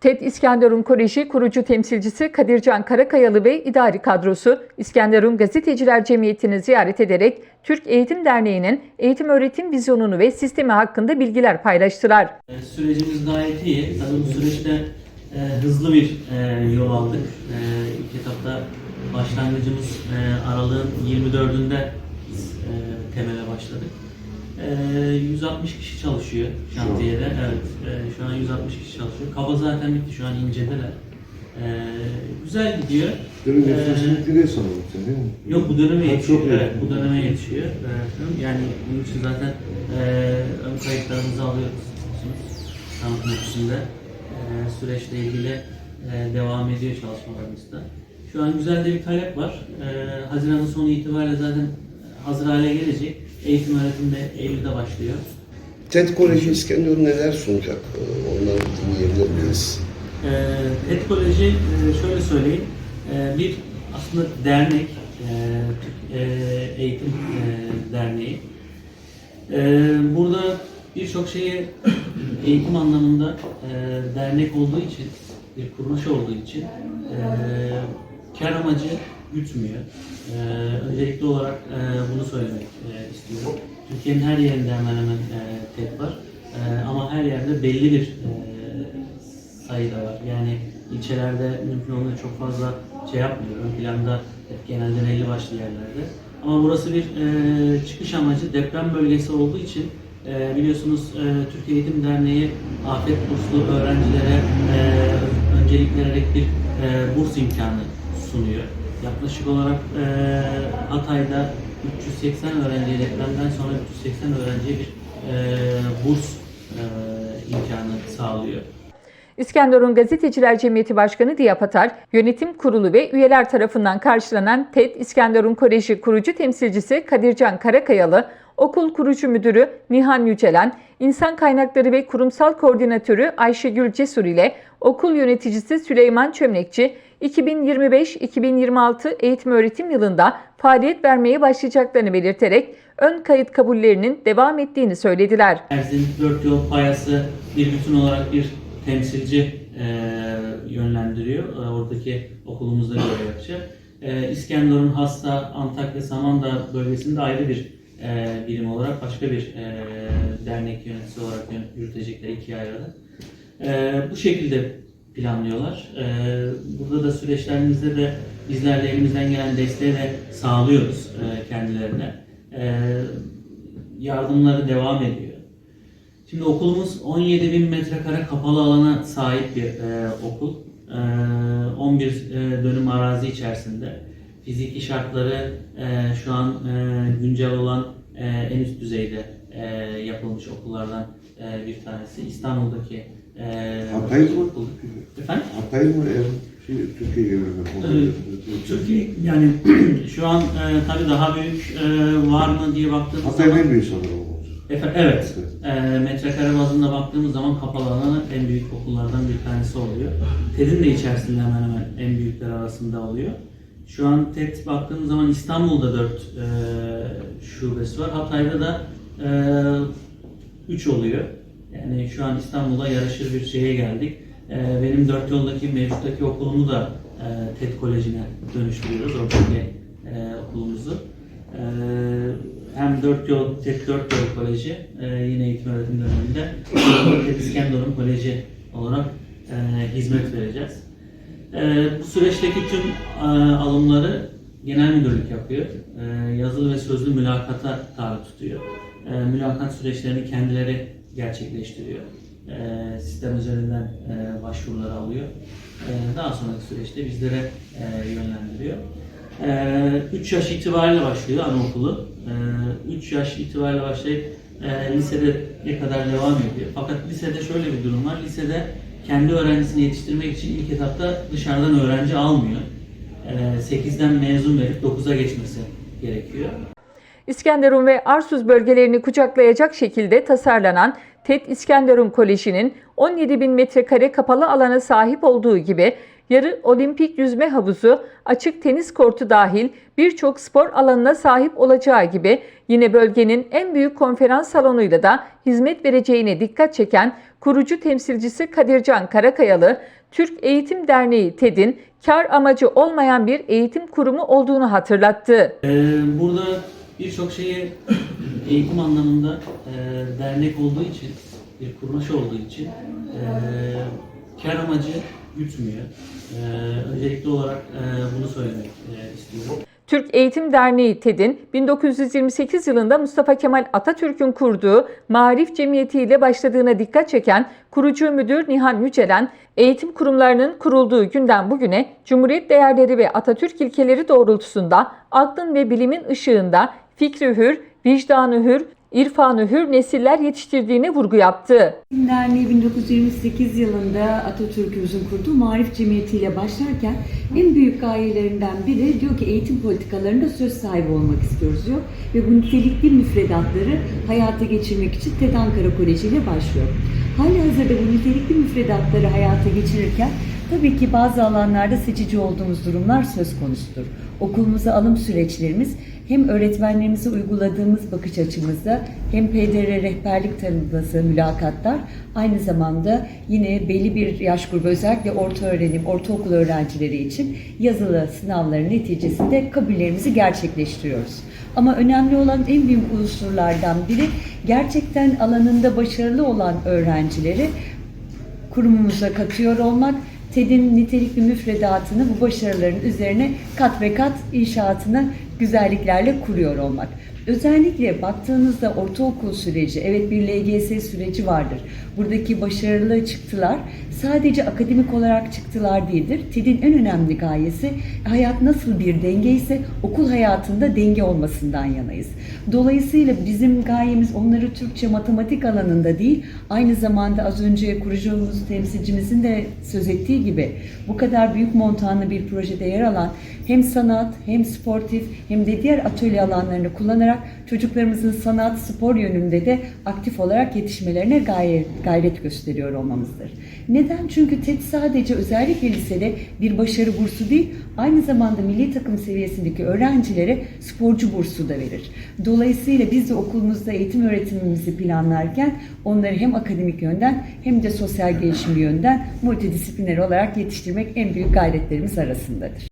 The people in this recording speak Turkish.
TED İskenderun Koleji kurucu temsilcisi Kadircan Karakayalı ve idari kadrosu İskenderun Gazeteciler Cemiyeti'ni ziyaret ederek Türk Eğitim Derneği'nin eğitim öğretim vizyonunu ve sistemi hakkında bilgiler paylaştılar. E, Sürecimiz gayet iyi. Tabii bu süreçte e, hızlı bir e, yol aldık. E, ilk etapta başlangıcımız e, aralığın 24'ünde biz e, temele başladık. E, 160 kişi çalışıyor şantiyede. Evet, e, şu an 160 kişi çalışıyor. Kaba zaten bitti, şu an incedeler. E, güzel gidiyor. Dönüm E, nefesini sanırım sen değil mi? Yok bu döneme Ha, yetişiyor. çok iyi. Evet, bu döneme yetişiyor. Evet, yani bunun için zaten e, ön kayıtlarımızı alıyoruz. Tanıtım ofisinde. E, süreçle ilgili e, devam ediyor çalışmalarımız da. Şu an güzel de bir talep var. E, Haziran'ın sonu itibariyle zaten hazır hale gelecek. Eğitim öğretim de Eylül'de başlıyor. TED Koleji İskenderun neler sunacak? Ee, Onları dinleyebilir miyiz? E, TED Koleji e, şöyle söyleyeyim. E, bir aslında dernek, e, Türk e, Eğitim e, Derneği. E, burada birçok şeyi eğitim anlamında e, dernek olduğu için, bir kuruluş olduğu için e, kar amacı gütmüyor. E, öncelikli olarak e, bunu söylemek e, istiyorum. Türkiye'nin her yerinde hemen hemen e, TED var. E, ama her yerde belli bir e, sayıda var. Yani ilçelerde mümkün olduğunca çok fazla şey yapmıyor. Ön planda hep genelde belli başlı yerlerde. Ama burası bir e, çıkış amacı deprem bölgesi olduğu için e, biliyorsunuz e, Türkiye Eğitim Derneği afet burslu öğrencilere e, öncelik vererek bir e, burs imkanı sunuyor. Yaklaşık olarak e, Hatay'da 380 öğrenciye depremden sonra 380 öğrenciye bir e, burs e, imkanı sağlıyor. İskenderun Gazeteciler Cemiyeti Başkanı Diyap Atar, yönetim kurulu ve üyeler tarafından karşılanan TED İskenderun Koleji kurucu temsilcisi Kadircan Karakayalı, okul kurucu müdürü Nihan Yücelen, insan kaynakları ve kurumsal koordinatörü Ayşegül Cesur ile okul yöneticisi Süleyman Çömlekçi, 2025-2026 eğitim öğretim yılında faaliyet vermeye başlayacaklarını belirterek ön kayıt kabullerinin devam ettiğini söylediler. Erzin dört yol payası bir bütün olarak bir temsilci e, yönlendiriyor. E, oradaki okulumuzda görev yapacak. E, İskenderun, Hasta, Antakya, Samandağ bölgesinde ayrı bir e, birim olarak başka bir e, dernek yöneticisi olarak yürütecekler ikiye ayrılarak. E, bu şekilde planlıyorlar. E, burada da süreçlerimizde de bizler de elimizden gelen desteği de sağlıyoruz e, kendilerine. E, yardımları devam ediyor. Şimdi okulumuz 17 bin metrekare kapalı alana sahip bir e, okul. E, 11 e, dönüm arazi içerisinde. Fiziki şartları e, şu an e, güncel olan e, en üst düzeyde e, yapılmış okullardan e, bir tanesi. İstanbul'daki e, Hatay mı? okul. Efendim? Hatay mı? Şey, Türkiye gibi mi? Evet, Türkiye yani şu an e, tabii daha büyük e, var mı diye baktığımız Hatay zaman en büyük sanırım. o. Efe- Evet. E, metrekare bazında baktığımız zaman kapalı alanı en büyük okullardan bir tanesi oluyor. TED'in de içerisinde hemen hemen en büyükler arasında oluyor. Şu an TED baktığımız zaman İstanbul'da 4 şubesi var. Hatay'da da 3 oluyor. Yani şu an İstanbul'da yarışır bir şeye geldik. E, benim dört yoldaki mevcuttaki okulumu da e, TED Koleji'ne dönüştürüyoruz. Oradaki e, okulumuzu. E, hem dört yol, TED 4 yol koleji e, yine eğitim öğretim döneminde TED İskenderun Koleji olarak e, hizmet vereceğiz. E, bu süreçteki tüm e, alımları genel müdürlük yapıyor. E, yazılı ve sözlü mülakata tabi tutuyor. E, mülakat süreçlerini kendileri gerçekleştiriyor. E, sistem üzerinden e, başvuruları alıyor. E, daha sonraki süreçte bizlere e, yönlendiriyor. 3 yaş itibariyle başlıyor anaokulu. 3 yaş itibariyle başlayıp e, lisede ne kadar devam ediyor. Fakat lisede şöyle bir durum var. Lisede kendi öğrencisini yetiştirmek için ilk etapta dışarıdan öğrenci almıyor. E, 8'den mezun verip 9'a geçmesi gerekiyor. İskenderun ve Arsuz bölgelerini kucaklayacak şekilde tasarlanan TED İskenderun Koleji'nin 17 bin metrekare kapalı alana sahip olduğu gibi yarı olimpik yüzme havuzu, açık tenis kortu dahil birçok spor alanına sahip olacağı gibi yine bölgenin en büyük konferans salonuyla da hizmet vereceğine dikkat çeken kurucu temsilcisi Kadircan Karakayalı, Türk Eğitim Derneği TED'in kar amacı olmayan bir eğitim kurumu olduğunu hatırlattı. Ee, burada birçok şeyi eğitim anlamında e, dernek olduğu için, bir kuruluş olduğu için e, kar amacı gütmüyor. E, öncelikli olarak e, bunu söylemek e, istiyorum. Türk Eğitim Derneği TED'in 1928 yılında Mustafa Kemal Atatürk'ün kurduğu Marif Cemiyeti ile başladığına dikkat çeken kurucu müdür Nihan Yücelen, eğitim kurumlarının kurulduğu günden bugüne Cumhuriyet değerleri ve Atatürk ilkeleri doğrultusunda aklın ve bilimin ışığında fikri hür, vicdanı hür, irfanı hür nesiller yetiştirdiğine vurgu yaptı. Derneği 1928 yılında Atatürk'ümüzün kurduğu Marif Cemiyeti ile başlarken en büyük gayelerinden biri diyor ki eğitim politikalarında söz sahibi olmak istiyoruz diyor. Ve bu nitelikli müfredatları hayata geçirmek için TED Ankara Koleji ile başlıyor. Hali hazırda bu nitelikli müfredatları hayata geçirirken tabii ki bazı alanlarda seçici olduğumuz durumlar söz konusudur. Okulumuza alım süreçlerimiz hem öğretmenlerimize uyguladığımız bakış açımızda hem PDR rehberlik tanıması, mülakatlar aynı zamanda yine belli bir yaş grubu özellikle orta öğrenim, ortaokul öğrencileri için yazılı sınavların neticesinde kabullerimizi gerçekleştiriyoruz. Ama önemli olan en büyük unsurlardan biri gerçekten alanında başarılı olan öğrencileri kurumumuza katıyor olmak, TED'in nitelikli müfredatını bu başarıların üzerine kat ve kat inşaatını güzelliklerle kuruyor olmak. Özellikle baktığınızda ortaokul süreci, evet bir LGS süreci vardır. Buradaki başarılı çıktılar sadece akademik olarak çıktılar değildir. TED'in en önemli gayesi hayat nasıl bir denge ise okul hayatında denge olmasından yanayız. Dolayısıyla bizim gayemiz onları Türkçe matematik alanında değil, aynı zamanda az önce kurucumuz, temsilcimizin de söz ettiği gibi bu kadar büyük montanlı bir projede yer alan hem sanat hem sportif hem de diğer atölye alanlarını kullanarak çocuklarımızın sanat, spor yönünde de aktif olarak yetişmelerine gayret, gayret gösteriyor olmamızdır. Neden? Çünkü TED sadece özellikle lisede bir başarı bursu değil, aynı zamanda milli takım seviyesindeki öğrencilere sporcu bursu da verir. Dolayısıyla biz de okulumuzda eğitim öğretimimizi planlarken onları hem akademik yönden hem de sosyal gelişim yönden multidisipliner olarak yetiştirmek en büyük gayretlerimiz arasındadır.